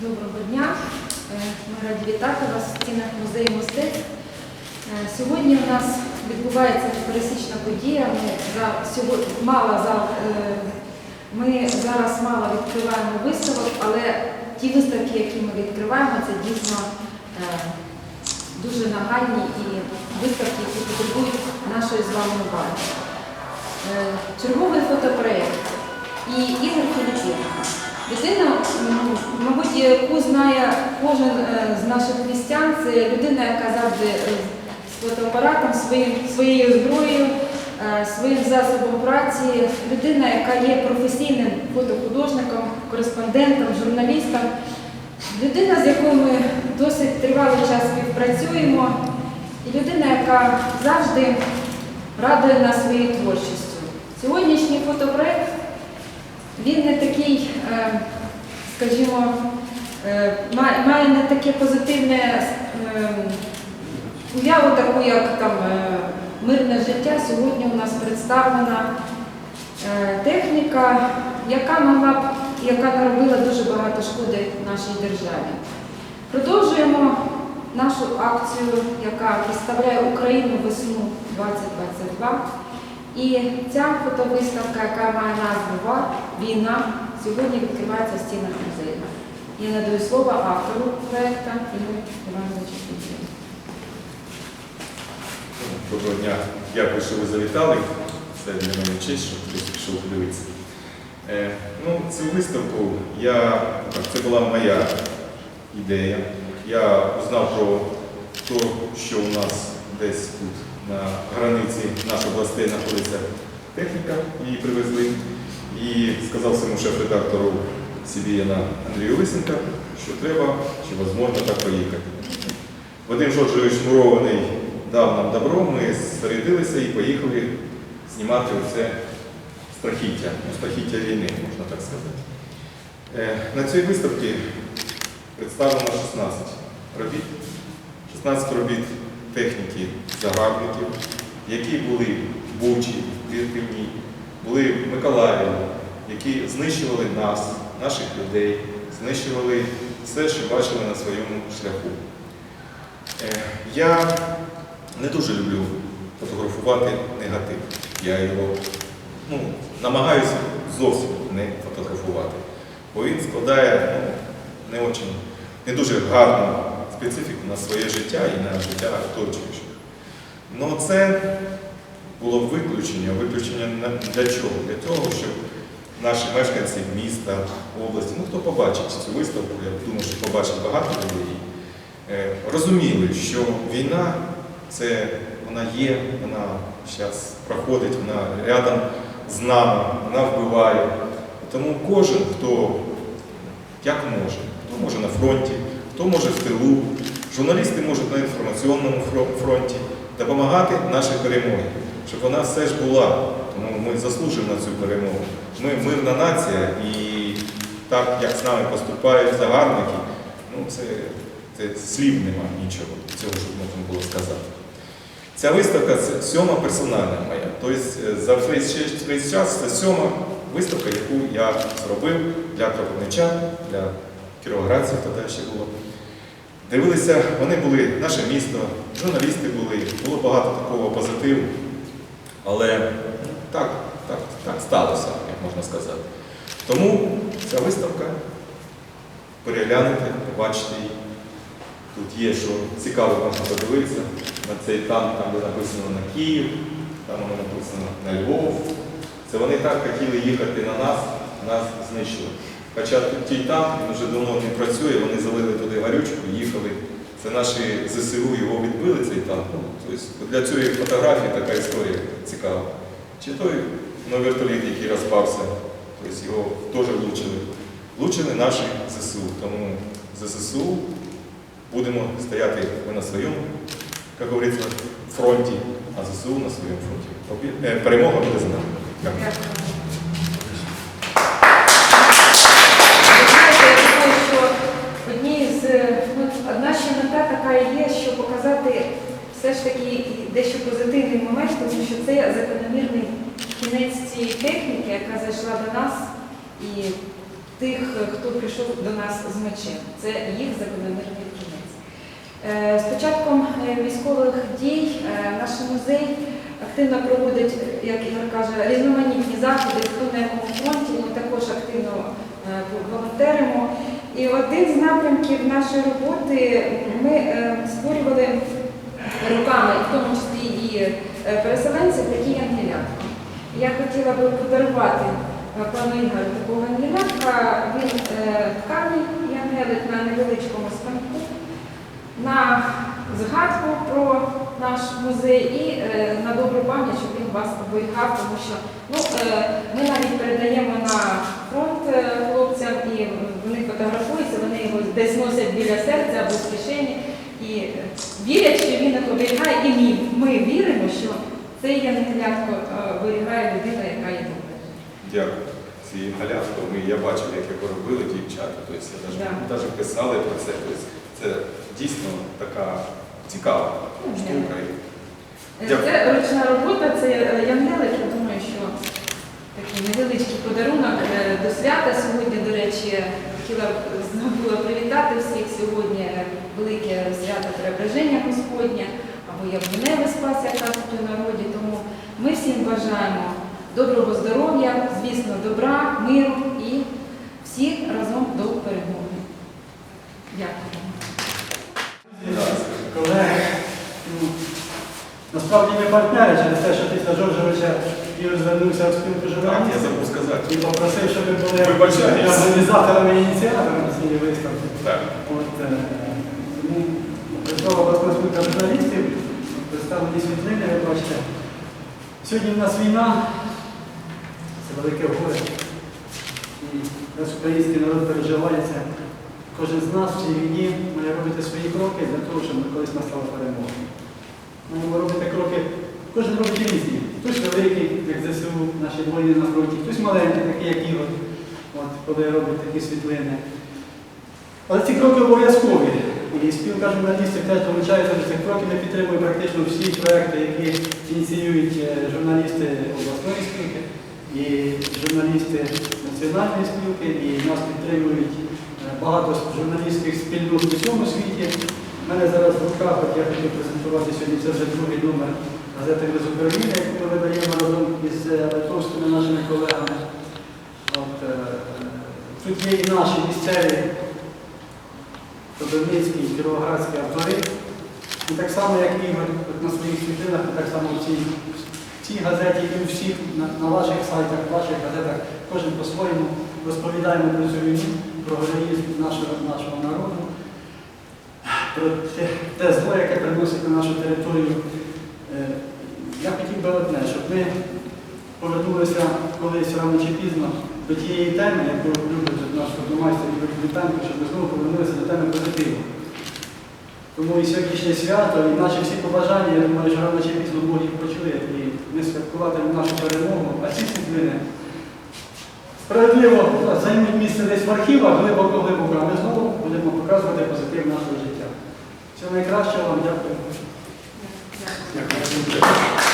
Доброго дня. Е, Ми раді вітати вас в стінах музею мистецтв. Е, Сьогодні у нас відбувається пересічна подія. Ми, за, сьогодні, мало за, е, ми зараз мало відкриваємо виставок, але ті виставки, які ми відкриваємо, це дійсно дуже нагальні і виставки, які потребують нашої з вами уваги. Черговий фотопроєкт і Ігор Філіпенко. Людина, мабуть, яку знає кожен е, з наших містян, це людина, яка завжди е, з фотоапаратом, своєю зброєю, е, своїм засобом праці, людина, яка є професійним фотохудожником, кореспондентом, журналістом, людина, з якою ми досить тривалий час співпрацюємо, і людина, яка завжди радує нас своєю творчістю. Сьогоднішній фотопроект він не такий, е, скажімо, е, має не таке позитивне е, уяву, таку, як там мирне життя. Сьогодні у нас представлена техніка, яка могла б, яка наробила дуже багато шкоди нашій державі. Продовжуємо нашу акцію, яка представляє Україну весну 2022. І ця фотовиставка, яка має назву Війна, сьогодні відкривається в стінах музею. Я надаю слово автору проєкту Ігорю Івановичу Фінцеву. Доброго дня. Дякую, що ви завітали. Це для мене честь, що хтось пішов подивитися. Е, ну, цю виставку я, так, це була моя ідея. Я узнав про те, що у нас десь тут на границі наших областей знаходиться техніка, її привезли. І сказав своєму шеф-редактору Сібіяна Андрію Лисенка, що треба, чи можливо так поїхати. Вадим Жоржович Мурований дав нам добро, ми зарядилися і поїхали знімати оце страхіття, ну, страхіття війни, можна так сказати. Е, На цій виставці представлено 16 робіт, 16 робіт техніки загарбників, які були в Бучі, в Ірпіні, були в Миколаєві, які знищували нас, наших людей, знищували все, що бачили на своєму шляху. Е, Я не дуже люблю фотографувати негатив. Я його ну, намагаюся зовсім не фотографувати, бо він складає ну, не, очень, не дуже гарну специфіку на своє життя і на життя оточуючих. Ну це було виключення. Виключення для чого? Для того, щоб наші мешканці міста, області, ну хто побачить цю виставку, я думаю, що побачить багато людей. Е, розуміли, що війна це вона є, вона зараз проходить, вона рядом з нами, вона вбиває. Тому кожен, хто як може, хто може на фронті, хто може в тилу, журналісти можуть на інформаційному фронті допомагати нашій перемогі, щоб вона все ж була. Тому ми заслужимо на цю перемогу. Ми мирна нація і так, як з нами поступають загарбники, ну це це слів нема нічого, цього щоб можна було сказати. Ця виставка це сьома персональна моя. Тобто е, за весь весь час це сьома виставка, яку я зробив для кропивничан, для кіровоградців тоді ще було. Дивилися, вони були, наше місто, журналісти були, було багато такого позитиву. Але так, так, так сталося, як можна сказати. Тому ця виставка переглянете, побачите її. Тут є, що цікаво можна подивитися на цей танк, там де написано на Київ, там воно написано на Львов. Це вони так хотіли їхати на нас, нас знищили. Хоча тут ті танк, він вже давно не працює, вони залили туди гарючку, їхали. Це наші ЗСУ його відбили, цей танк. Ну, тобто для цієї фотографії така історія цікава. Чи той на вертоліт, який розпався, тобто його теж влучили. Влучили наші ЗСУ. Тому за ЗСУ будемо стояти ми на своєму, як говориться, фронті, а ЗСУ на своєму фронті. Е, Перемога буде за нами. Дякую. Все ж таки дещо позитивний момент, тому що це закономірний кінець цієї техніки, яка зайшла до нас і тих, хто прийшов до нас з мечем. Це їх закономірний кінець. Е, З початком е, військових дій е, наш музей активно проводить, як Ігор каже, різноманітні заходи, хто на якому фронті, ми також активно волонтеримо. І один з напрямків нашої роботи ми створювали руками, в тому числі і е, переселенців, такі ангелятка. Я хотіла би подарувати е, пану Ігорю такого ангелятка. Він е, тканий ангелик на невеличкому станку, на згадку про наш музей і на добру пам'ять, щоб він вас оберігав, тому що ну, ми навіть передаємо на фронт хлопцям і вони фотографуються, вони його десь носять біля серця або в кишені. І е, вірять, що він їх оберігає, і ми, віримо, що цей янголятко е, оберігає людина, яка є добра. Дякую. Ці ми, я бачив, як його робили дівчата, тобто я Да. навіть, писали про це. Тобто це дійсно така цікава штука. І Е, Дякую. Це ручна робота, це е, янголик. Я думаю, що такий невеличкий подарунок е, до свята сьогодні, до речі, хотіла б забула привітати всіх сьогодні е, велике свято Преображення Господня або Явленеве спас, як кажуть у народі. Тому ми всім бажаємо доброго здоров'я, звісно, добра, миру і всіх разом до перемоги. Дякую. Колеги, ну, насправді ми партнери через те, що після Жоржовича Ігор звернувся в спілку Так, я забув сказати. і попросив, щоб ви були організаторами і ініціаторами цієї виставки. Так. От, е, тому прийшла обласна спілка журналістів, представлені світлини, ви бачите. Сьогодні в нас війна, це велике горе. І наш український народ переживає це. Кожен з нас в цій війні має робити свої кроки для того, щоб колись настала перемога. Маємо робити кроки, кожен робить різні. Хтось великий, як ЗСУ, наші воїни на фронті, хтось маленький, такий, як Ігор, от, коли робить такі світлини. Але ці кроки обов'язкові. І спілка журналістів теж долучається до цих кроків. Ми підтримуємо практично всі проекти, які ініціюють е, журналісти обласної спілки і журналісти національної спілки, і нас підтримують е, багато журналістських спільнот у всьому світі. У мене зараз в руках, от я хотів презентувати сьогодні, це вже другий номер газети «Без України», яку ми видаємо разом із е, литовськими нашими колегами. От, тут є і наші місцеві Тодорницький, Кіровоградський автори. І так само, як Ігор на своїх світлинах, і так само в цій, в цій газеті, і у всіх на, на ваших сайтах, в ваших газетах, кожен по-своєму розповідаємо про цю війну, про героїзм нашого, нашого народу, про те, те зло, яке приносить на нашу територію. Е, Я хотів би одне, щоб ми повернулися колись рано чи пізно до тієї теми, яку любить наш фотомайстер Ігор Вітенко, щоб ми знову повернулися до теми позитиву. Тому і сьогоднішнє свято, і наші всі побажання, я думаю, що рано чи пізно Бог їх почує, і ми святкуватимемо нашу перемогу, а ці світлини справедливо займуть місце десь в архівах, глибоко-глибоко, а ми знову будемо показувати позитив нашого життя. Всього найкращого вам. Дякую. Дякую.